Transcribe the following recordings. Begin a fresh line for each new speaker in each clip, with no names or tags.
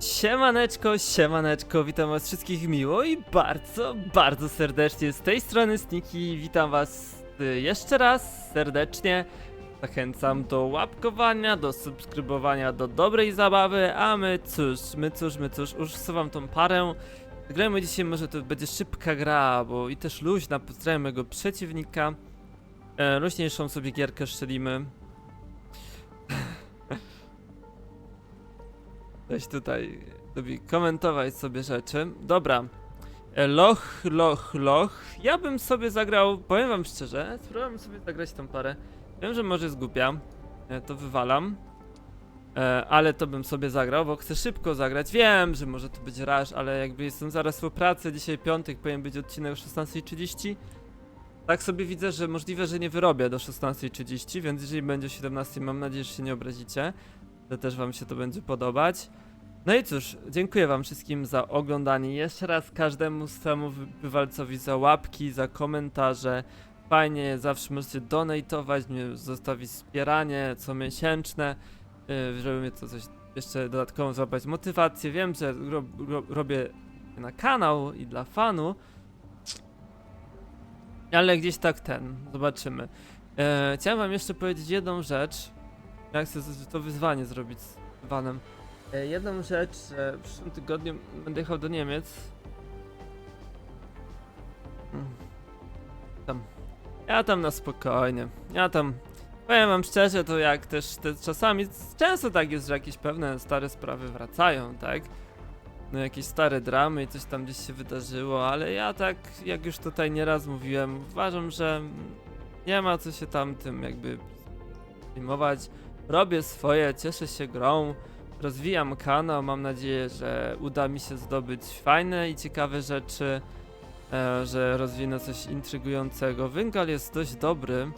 Siemaneczko, siemaneczko, witam was wszystkich miło i bardzo, bardzo serdecznie z tej strony Sniki, witam was y, jeszcze raz serdecznie. Zachęcam do łapkowania, do subskrybowania, do dobrej zabawy, a my cóż, my cóż, my cóż, usuwam tą parę. Grajmy dzisiaj, może to będzie szybka gra, bo i też luźna, pozdrawiam mojego przeciwnika. E, luźniejszą sobie gierkę szczelimy. Weź tutaj lubi komentować sobie rzeczy. Dobra. E, Loch, loch, loch. Ja bym sobie zagrał, powiem wam szczerze, spróbowałem sobie zagrać tą parę. Wiem, że może jest głupia. E, To wywalam. E, Ale to bym sobie zagrał, bo chcę szybko zagrać. Wiem, że może to być raż, ale jakby jestem zaraz po pracy, dzisiaj piątek, powinien być odcinek o 16.30. Tak sobie widzę, że możliwe, że nie wyrobię do 16.30, więc jeżeli będzie o 17, mam nadzieję, że się nie obrazicie że też wam się to będzie podobać. No i cóż, dziękuję wam wszystkim za oglądanie. Jeszcze raz każdemu swemu bywalcowi za łapki, za komentarze. Fajnie, zawsze możecie donatować, zostawić wspieranie comiesięczne, yy, żeby mnie to coś jeszcze dodatkowo złapać motywację. Wiem, że ro, ro, robię na kanał i dla fanu, ale gdzieś tak ten, zobaczymy. E, chciałem wam jeszcze powiedzieć jedną rzecz. Ja chcę to wyzwanie zrobić z Vanem. E, jedną rzecz, że w przyszłym tygodniu będę jechał do Niemiec. Mm. Tam. Ja tam na spokojnie. Ja tam. Powiem wam szczerze, to jak też te, czasami często tak jest, że jakieś pewne stare sprawy wracają, tak? No jakieś stare dramy i coś tam gdzieś się wydarzyło, ale ja tak, jak już tutaj nieraz mówiłem, uważam, że nie ma co się tam tym jakby filmować robię swoje, cieszę się grą, rozwijam kanał, mam nadzieję, że uda mi się zdobyć fajne i ciekawe rzeczy, e, że rozwinę coś intrygującego. Wyngal jest dość dobry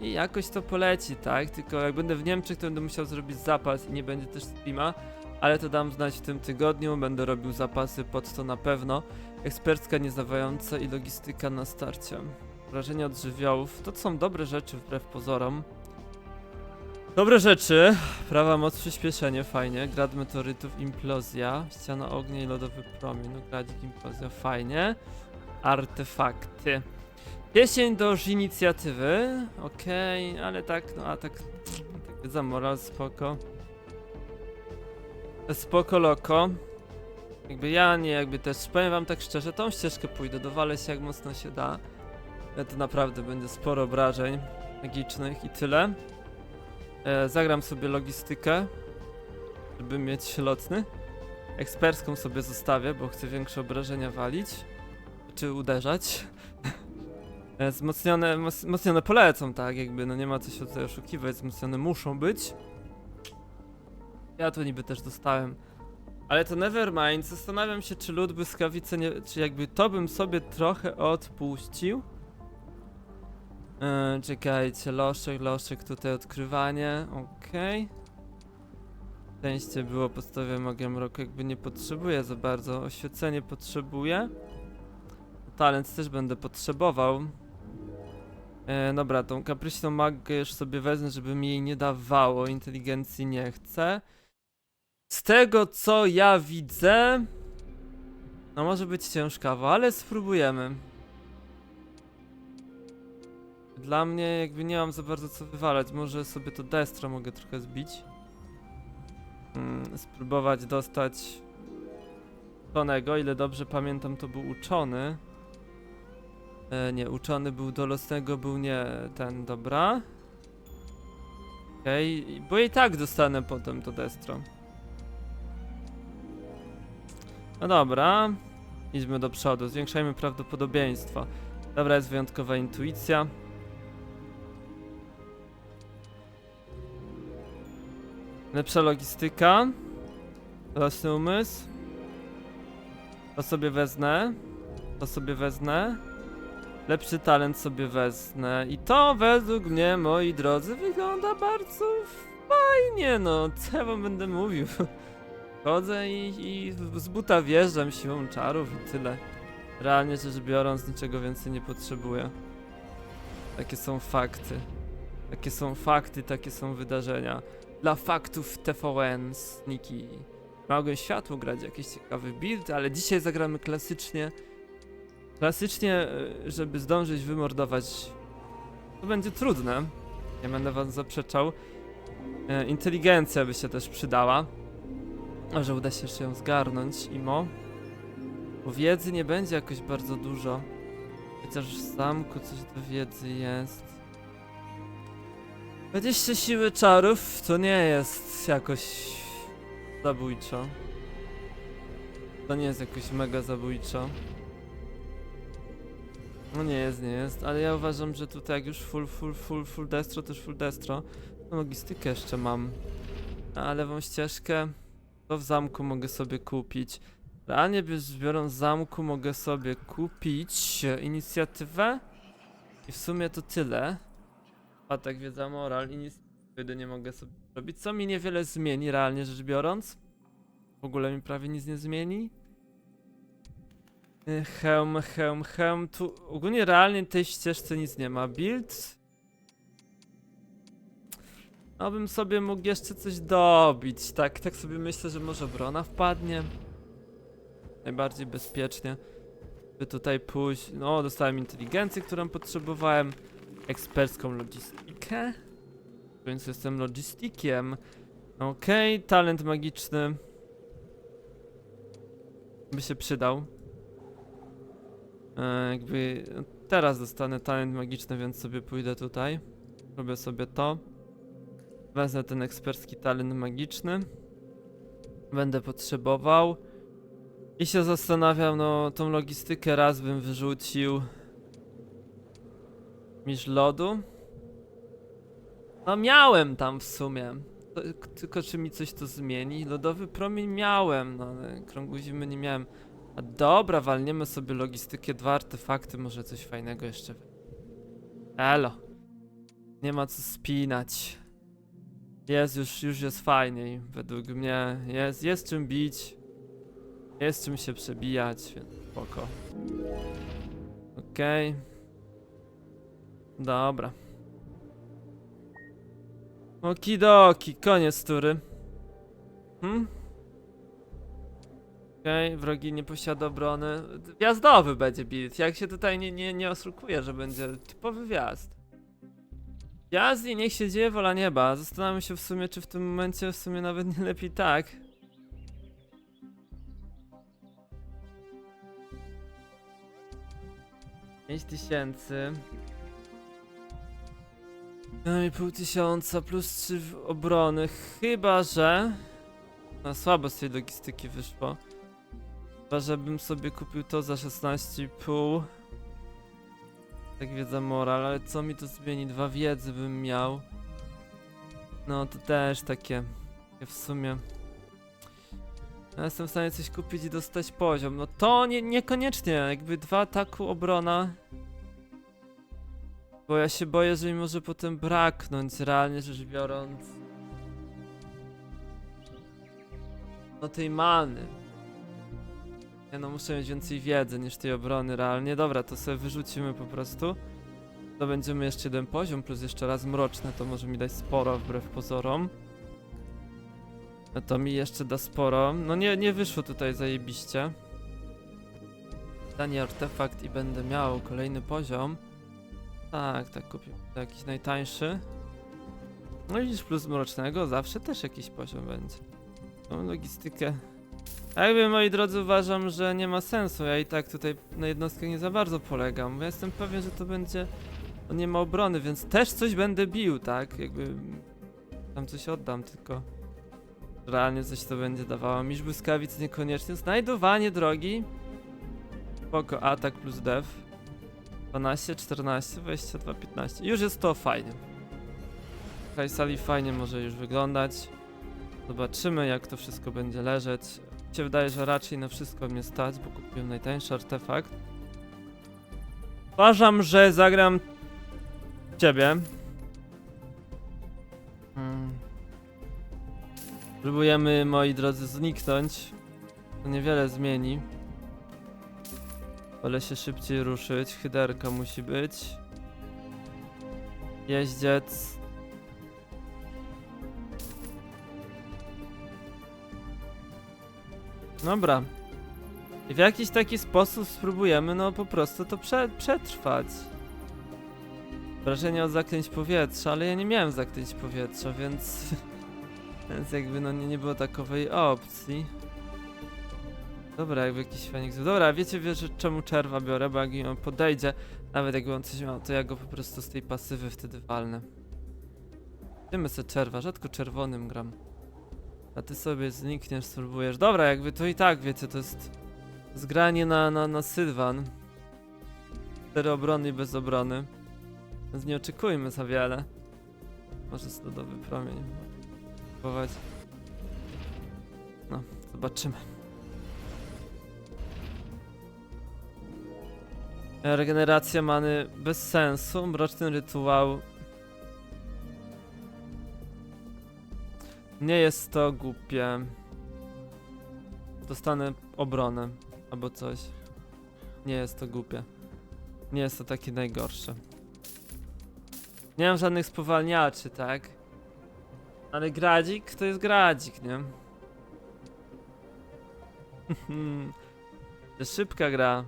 i jakoś to poleci, tak? Tylko jak będę w Niemczech, to będę musiał zrobić zapas i nie będzie też streama, ale to dam znać w tym tygodniu, będę robił zapasy pod to na pewno. Ekspercka niezawająca i logistyka na starcie. Wrażenie od żywiołów, to są dobre rzeczy wbrew pozorom. Dobre rzeczy. Prawa moc, przyspieszenie, fajnie. Grad meteorytów, implozja. Ściana ognia i lodowy promień. No, gradzik, implozja, fajnie. Artefakty. Pieśń do inicjatywy. Okej, ale tak, no a tak. tak za moral, spoko. Spoko loko. Jakby ja nie, jakby też, powiem wam tak szczerze, tą ścieżkę pójdę, dowalę się jak mocno się da. To naprawdę będzie sporo obrażeń magicznych i tyle. E, zagram sobie logistykę, żeby mieć lotny. Ekspercką sobie zostawię, bo chcę większe obrażenia walić. Czy uderzać. E, Wzmocnione, wzmocnione polecą, tak, jakby, no nie ma co się tutaj oszukiwać, wzmocnione muszą być. Ja to niby też dostałem. Ale to nevermind, zastanawiam się, czy lód błyskawice nie, czy jakby to bym sobie trochę odpuścił. E, czekajcie, loszek, loszek, tutaj odkrywanie, okej. Szczęście było podstawie magią roku, jakby nie potrzebuję za bardzo. Oświecenie potrzebuję. Talent też będę potrzebował. E, dobra, tą kapryśną magę już sobie wezmę, żeby mi jej nie dawało. Inteligencji nie chcę. Z tego co ja widzę... No może być ciężkawo, ale spróbujemy. Dla mnie jakby nie mam za bardzo co wywalać. Może sobie to destro mogę trochę zbić. Mm, spróbować dostać uczonego. Ile dobrze pamiętam, to był uczony. E, nie, uczony był do losnego, był nie ten, dobra. Okej, bo i tak dostanę potem to destro. No dobra. Idźmy do przodu, zwiększajmy prawdopodobieństwo. Dobra, jest wyjątkowa intuicja. Lepsza logistyka. Roczny umysł. To sobie wezmę. To sobie wezmę. Lepszy talent sobie wezmę. I to według mnie, moi drodzy, wygląda bardzo fajnie, no. Co wam będę mówił? Chodzę i, i z buta wjeżdżam siłą czarów i tyle. Realnie rzecz biorąc, niczego więcej nie potrzebuję. Takie są fakty. Takie są fakty, takie są wydarzenia. Dla faktów TVN, Sniki. Mogłem światło grać, jakiś ciekawy build, ale dzisiaj zagramy klasycznie. Klasycznie, e, żeby zdążyć wymordować. To będzie trudne. Nie będę wam zaprzeczał. E, Inteligencja by się też przydała. Może uda się jeszcze ją zgarnąć, imo. Bo wiedzy nie będzie jakoś bardzo dużo. Chociaż w zamku coś do wiedzy jest. 20 siły czarów to nie jest jakoś zabójczo. To nie jest jakoś mega zabójczo. No nie jest, nie jest, ale ja uważam, że tutaj jak już full, full, full, full destro, też full destro. No logistykę jeszcze mam. A lewą ścieżkę to w zamku mogę sobie kupić. Realnie biorąc zamku mogę sobie kupić inicjatywę i w sumie to tyle. Atak wiedza moral i nic wtedy nie mogę sobie robić, co mi niewiele zmieni realnie rzecz biorąc. W ogóle mi prawie nic nie zmieni. Y, Hełm, hełm, hełm, tu ogólnie realnie tej ścieżce nic nie ma. Build. No bym sobie mógł jeszcze coś dobić, tak, tak sobie myślę, że może obrona wpadnie. Najbardziej bezpiecznie. By tutaj pójść, no dostałem inteligencję, którą potrzebowałem. Ekspercką logistykę. Więc jestem logistikiem. Okej, talent magiczny. By się przydał. E, jakby teraz dostanę talent magiczny, więc sobie pójdę tutaj. Robię sobie to. Wezmę ten ekspercki talent magiczny. Będę potrzebował. I się zastanawiam, no tą logistykę raz bym wyrzucił. Miż lodu. No miałem tam w sumie. Tylko czy mi coś to zmieni? Lodowy promień miałem, no ale krągu zimy nie miałem. A dobra, walniemy sobie logistykę, dwa artefakty, może coś fajnego jeszcze. Elo. Nie ma co spinać. Jest już, już jest fajniej, według mnie. Jest, jest czym bić. Jest czym się przebijać, więc spoko. Okej. Dobra. Okidoki, koniec tury. Hmm? Okej, wrogi nie posiada obrony. Wjazdowy będzie build. Jak się tutaj nie, nie, nie że będzie typowy wjazd. Wjazd i niech się dzieje wola nieba. Zastanawiam się w sumie, czy w tym momencie w sumie nawet nie lepiej tak. Pięć tysięcy. No i pół tysiąca plus trzy w obrony. Chyba, że... No słabo z tej logistyki wyszło. Chyba, żebym sobie kupił to za 16,5. Tak wiedza moral, ale co mi to zmieni? Dwa wiedzy bym miał. No to też takie, takie w sumie. Ja jestem w stanie coś kupić i dostać poziom. No to nie, niekoniecznie, jakby dwa ataku obrona. Bo ja się boję, że mi może potem braknąć, realnie rzecz biorąc. No tej many. Ja no muszę mieć więcej wiedzy niż tej obrony realnie. Dobra, to sobie wyrzucimy po prostu. To będziemy jeszcze jeden poziom, plus jeszcze raz mroczne, to może mi dać sporo wbrew pozorom. No to mi jeszcze da sporo. No nie, nie wyszło tutaj zajebiście. Danie artefakt i będę miał kolejny poziom. Tak, tak kupię. To jakiś najtańszy. No i widzisz, plus mrocznego zawsze też jakiś poziom będzie. Tą logistykę. Jakby moi drodzy uważam, że nie ma sensu. Ja i tak tutaj na jednostkach nie za bardzo polegam. Ja jestem pewien, że to będzie. On nie ma obrony, więc też coś będę bił, tak? Jakby tam coś oddam, tylko realnie coś to będzie dawało. Misz błyskawic niekoniecznie. Znajdowanie drogi. Spoko, atak plus dev. 12, 14, 22, 15. Już jest to fajnie. Kajsali fajnie może już wyglądać. Zobaczymy jak to wszystko będzie leżeć. Mi się wydaje, że raczej na wszystko mnie stać, bo kupiłem najtańszy artefakt. Uważam, że zagram ciebie. Hmm. Próbujemy, moi drodzy, zniknąć. To niewiele zmieni. Wolę się szybciej ruszyć. Hyderka musi być. Jeździec. Dobra. I w jakiś taki sposób spróbujemy, no po prostu to prze przetrwać. Wrażenie od zaklęć powietrza, ale ja nie miałem zaklęć powietrza, więc... więc jakby no nie, nie było takowej opcji. Dobra, jakby jakiś fenik... Dobra, wiecie, wiesz, czemu czerwa biorę, bo jak mi on podejdzie, nawet jakby on coś miał, to ja go po prostu z tej pasywy wtedy walnę. Wiemy se czerwa, rzadko czerwonym gram. A ty sobie znikniesz, spróbujesz. Dobra, jakby to i tak, wiecie, to jest zgranie na, na, na Sylwan. Cztery obrony i bez obrony. Więc nie oczekujmy za wiele. Może stodowy promień. Próbować. No, zobaczymy. Regeneracja many bez sensu. Mroczny rytuał. Nie jest to głupie. Dostanę obronę albo coś. Nie jest to głupie. Nie jest to takie najgorsze. Nie mam żadnych spowalniaczy, tak? Ale gradzik to jest gradzik, nie? to szybka gra.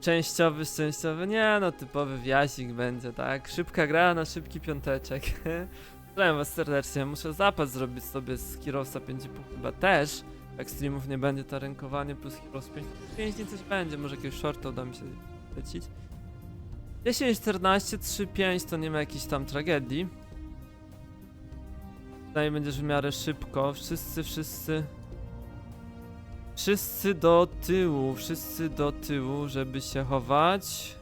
Częściowy, szczęściowy, nie no, typowy wiasik będzie, tak? Szybka gra na szybki piąteczek. Pozdrawiam was serdecznie, muszę zapad zrobić sobie z Heroesa 5,5 chyba też. Jak streamów nie będzie, to rękowanie plus Heroes 5. 5 nie coś będzie, może jakiegoś shorta uda mi się lecić. 10, 14, 3, 5 to nie ma jakiejś tam tragedii. Tutaj będziesz w miarę szybko. Wszyscy, wszyscy. Wszyscy do tyłu, wszyscy do tyłu, żeby się chować.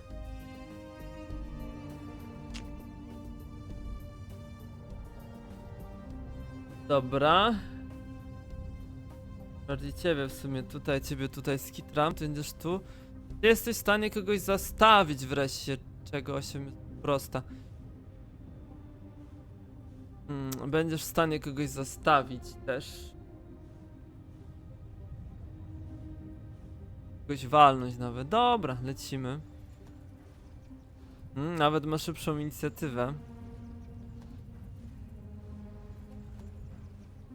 Dobra. Bardziej ciebie w sumie tutaj, ciebie tutaj skitram, ty będziesz tu. Ty jesteś w stanie kogoś zastawić wreszcie, czego 8 jest prosta. Mm, będziesz w stanie kogoś zastawić też. Kogoś walnąć nawet. Dobra, lecimy. Mm, nawet ma szybszą inicjatywę.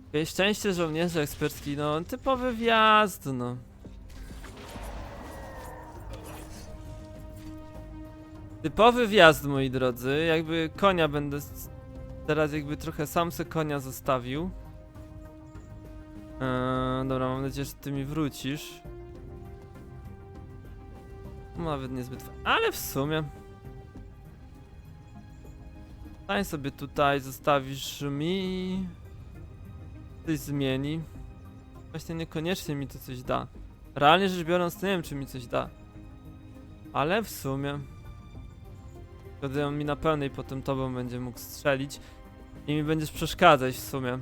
Okej, szczęście żołnierzy ekspercki, no typowy wjazd, no. Typowy wjazd, moi drodzy. Jakby konia będę. Teraz jakby trochę sam se konia zostawił. Eee, dobra, mam nadzieję, że ty mi wrócisz. Nawet niezbyt. Ale w sumie. Stań sobie tutaj, zostawisz mi. Coś zmieni. Właśnie niekoniecznie mi to coś da. Realnie rzecz biorąc, nie wiem, czy mi coś da. Ale w sumie. Wtedy on mi na pełnej potem tobą będzie mógł strzelić. I mi będziesz przeszkadzać w sumie.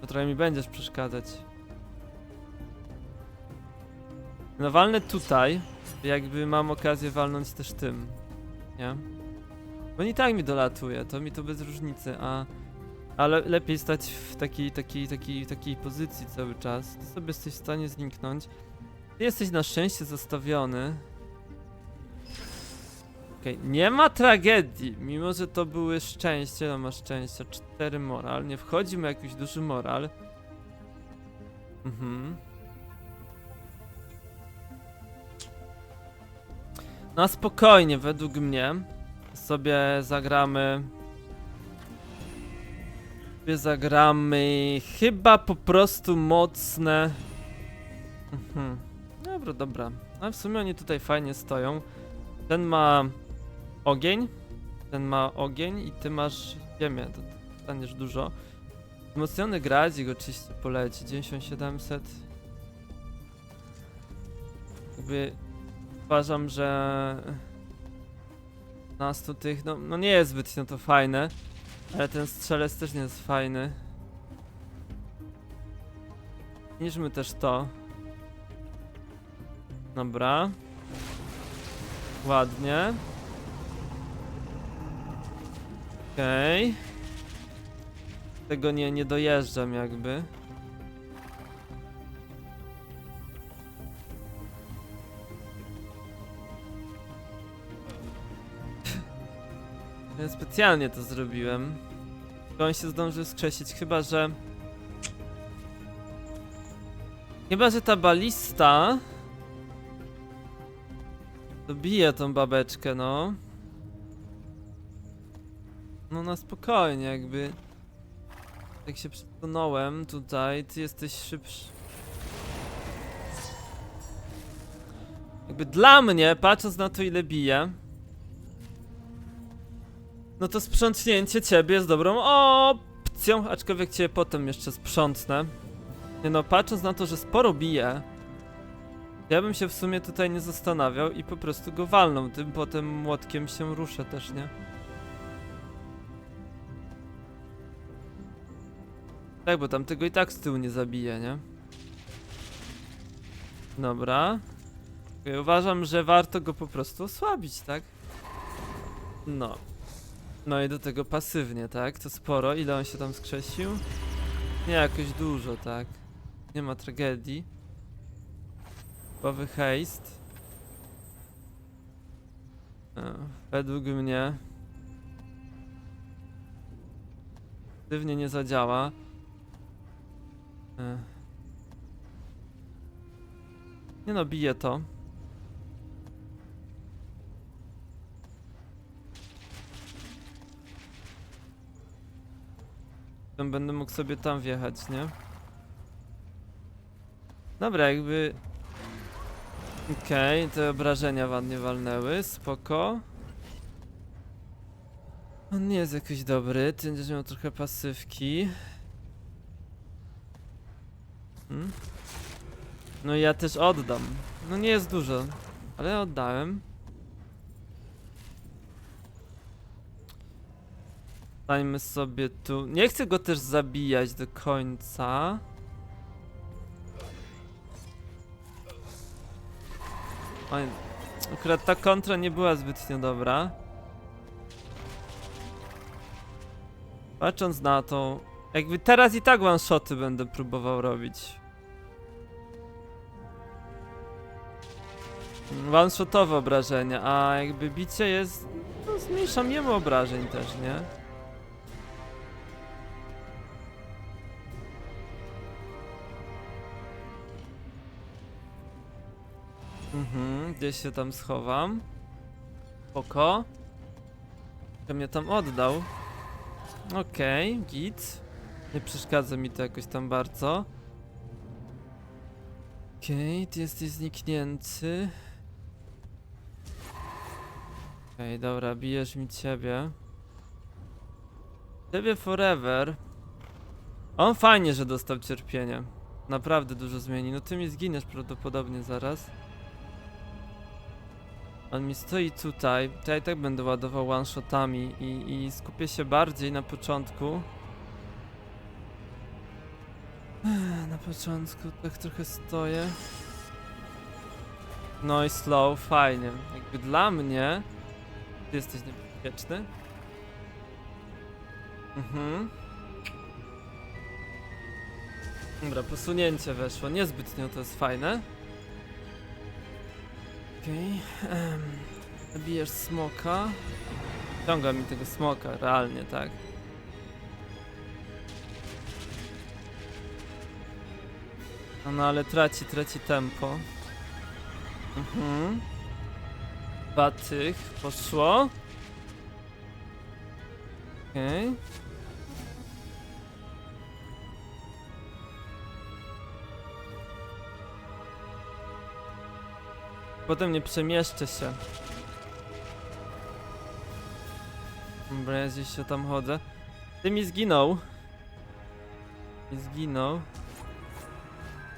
To trochę mi będziesz przeszkadzać. Walnę tutaj. Jakby mam okazję walnąć też tym. Nie? Bo i tak mi dolatuje, to mi to bez różnicy, a... Ale lepiej stać w takiej, takiej, takiej, takiej pozycji cały czas. Ty sobie jesteś w stanie zniknąć. Ty jesteś na szczęście zostawiony. Okej, nie ma tragedii, mimo że to były szczęście, no ma szczęście, cztery moral, nie wchodzi mu jakiś duży moral. Mhm. No spokojnie, według mnie sobie zagramy sobie zagramy chyba po prostu mocne. Mhm. Dobra, dobra. A w sumie oni tutaj fajnie stoją. Ten ma ogień, ten ma ogień i ty masz ziemię, to staniesz dużo. Wzmocniony gradzik oczywiście poleci, 9700. Jakby uważam, że nas tu tych, no, no nie jest zbytnio to fajne, ale ten strzelec też nie jest fajny. Niżmy też to. Dobra. Ładnie. Okej. Tego nie, nie dojeżdżam jakby. Ja specjalnie to zrobiłem. Bo on się zdążył skrzesić, chyba że... Chyba, że ta balista dobije tą babeczkę, no. No na spokojnie, jakby. Jak się przesunąłem tutaj, ty jesteś szybszy. Jakby dla mnie, patrząc na to ile bije, no to sprzątnięcie ciebie jest dobrą opcją, aczkolwiek cię potem jeszcze sprzątnę. Nie no, patrząc na to, że sporo bije, ja bym się w sumie tutaj nie zastanawiał i po prostu go walnął, tym potem młotkiem się ruszę też, nie? Tak, bo tam tego i tak z tyłu nie zabije, nie? Dobra. Uważam, że warto go po prostu osłabić, tak? No. No i do tego pasywnie, tak? To sporo. Ile on się tam skrzesił? Nie jakoś dużo, tak? Nie ma tragedii. Typowy haste. Według mnie Aktywnie nie zadziała. E. Nie no, bije to. Potem będę mógł sobie tam wjechać, nie? Dobra, jakby... Okej, te obrażenia ładnie walnęły, spoko. On nie jest jakiś dobry, ty będziesz miał trochę pasywki. Hmm? No ja też oddam. No nie jest dużo, ale oddałem. Stańmy sobie tu. Nie chcę go też zabijać do końca. Oj, akurat ta kontra nie była zbytnio dobra. Patrząc na to, jakby teraz i tak one shoty będę próbował robić. One shotowe obrażenia, a jakby bicie jest. No, zmniejszam jemu obrażeń też, nie? Gdzieś się tam schowam. Oko. Kto mnie tam oddał? Okej, git. Nie przeszkadza mi to jakoś tam bardzo. Okej, ty jesteś zniknięty. Okej, dobra, bijesz mi ciebie. Ciebie forever. On fajnie, że dostał cierpienie. Naprawdę dużo zmieni. No ty mi zginiesz prawdopodobnie zaraz. On mi stoi tutaj, to ja i tak będę ładował one-shotami i, i skupię się bardziej na początku. Na początku tak trochę stoję. No i slow, fajnie. Jakby dla mnie... Ty jesteś niebezpieczny? Mhm. Dobra, posunięcie weszło. Niezbytnio to jest fajne. Okej. em, Zabijesz smoka. Ciąga mi tego smoka, realnie, tak. No, no ale traci, traci tempo. Mhm. Dwa tych poszło. Okej. Potem nie przemieszczę się. Dobra, ja się tam chodzę. Ty mi zginął. Mi zginął.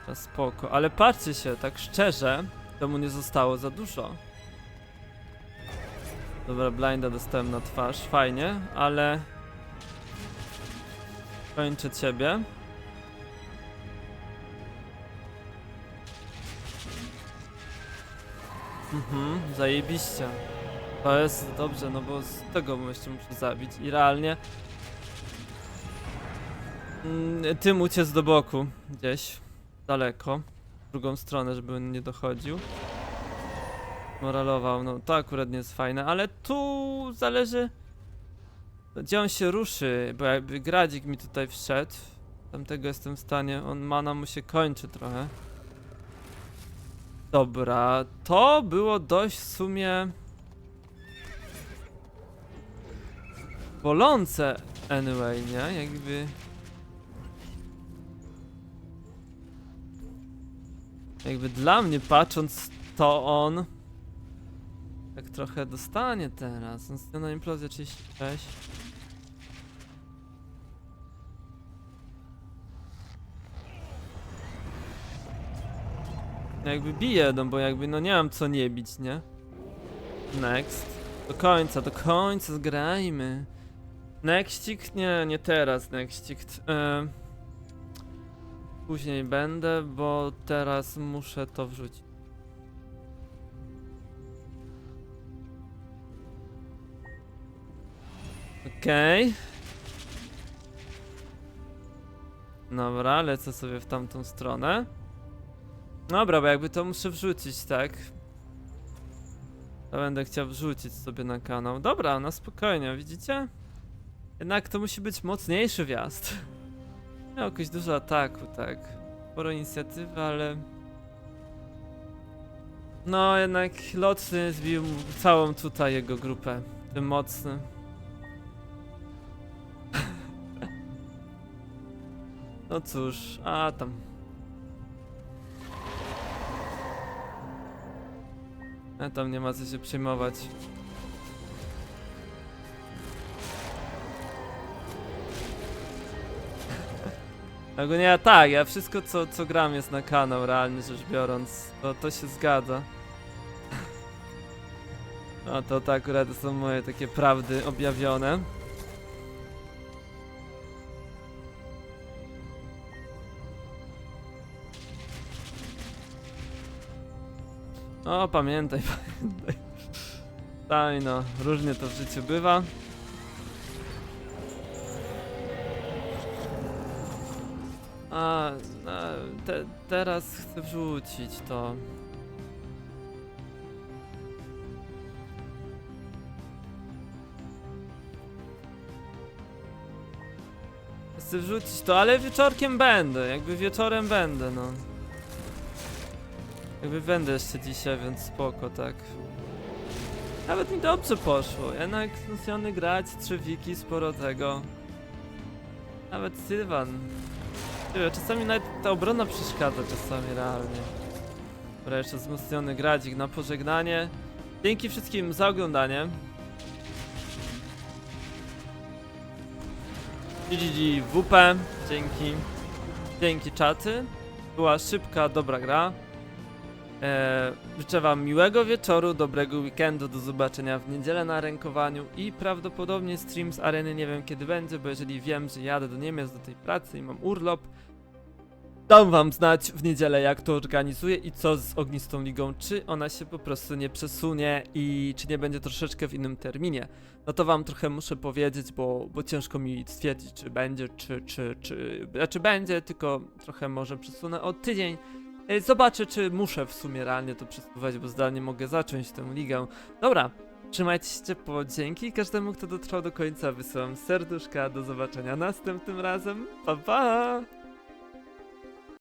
To spoko, ale patrzcie się, tak szczerze, to mu nie zostało za dużo. Dobra, blinda dostałem na twarz, fajnie, ale... Kończę ciebie. Mhm, zajebiście. To jest dobrze, no bo z tego jeszcze muszę zabić i realnie mm, tym uciec do boku, gdzieś daleko, w drugą stronę, żeby on nie dochodził. Moralował, no to akurat nie jest fajne, ale tu zależy gdzie on się ruszy, bo jakby Gradzik mi tutaj wszedł, tamtego jestem w stanie, on mana mu się kończy trochę. Dobra, to było dość w sumie... Bolące anyway, nie? Jakby... Jakby dla mnie patrząc, to on... Tak trochę dostanie teraz. Następna implozja 36. Jakby bije, no bo jakby no nie mam co nie bić, nie? Next. Do końca, do końca zgrajmy. Nextik? Nie, nie teraz nextik. E, później będę, bo teraz muszę to wrzucić. Okej. Dobra, lecę sobie w tamtą stronę. Dobra, bo jakby to muszę wrzucić, tak? To będę chciał wrzucić sobie na kanał. Dobra, na spokojnie, widzicie? Jednak to musi być mocniejszy wjazd. Miał jakoś dużo ataku, tak. Sporo inicjatywy, ale... No, jednak Lotny zbił całą tutaj jego grupę. Tym mocny. No cóż, a tam. A tam nie ma co się przejmować. Ogólnie ja tak, ja wszystko co, co gram jest na kanał, realnie rzecz biorąc. To, to się zgadza. No to, to akurat są moje takie prawdy objawione. O, pamiętaj, pamiętaj. Daj no, różnie to w życiu bywa. A, a te, teraz chcę wrzucić to. Chcę wrzucić to, ale wieczorkiem będę, jakby wieczorem będę, no. Jakby będę jeszcze dzisiaj, więc spoko, tak. Nawet mi dobrze poszło, jednak Luciany grać, trzy wiki, sporo tego. Nawet Sylwan. Czasami nawet ta obrona przeszkadza, czasami realnie. Dobra, jeszcze wzmocniony gradzik na pożegnanie. Dzięki wszystkim za oglądanie. GGG WP, dzięki. Dzięki czaty. Była szybka, dobra gra. Eee, życzę wam miłego wieczoru, dobrego weekendu, do zobaczenia w niedzielę na rękowaniu i prawdopodobnie stream z areny nie wiem kiedy będzie, bo jeżeli wiem, że jadę do Niemiec do tej pracy i mam urlop, dam wam znać w niedzielę jak to organizuję i co z Ognistą Ligą, czy ona się po prostu nie przesunie i czy nie będzie troszeczkę w innym terminie. No to wam trochę muszę powiedzieć, bo, bo ciężko mi stwierdzić, czy będzie, czy, czy, czy, znaczy będzie, tylko trochę może przesunę o tydzień, E, Zobaczę, czy muszę w sumie realnie to przesuwać, bo zdalnie mogę zacząć tę ligę. Dobra, trzymajcie się ciepło, dzięki każdemu, kto dotrwał do końca. Wysyłam serduszka, do zobaczenia następnym razem. Pa, pa!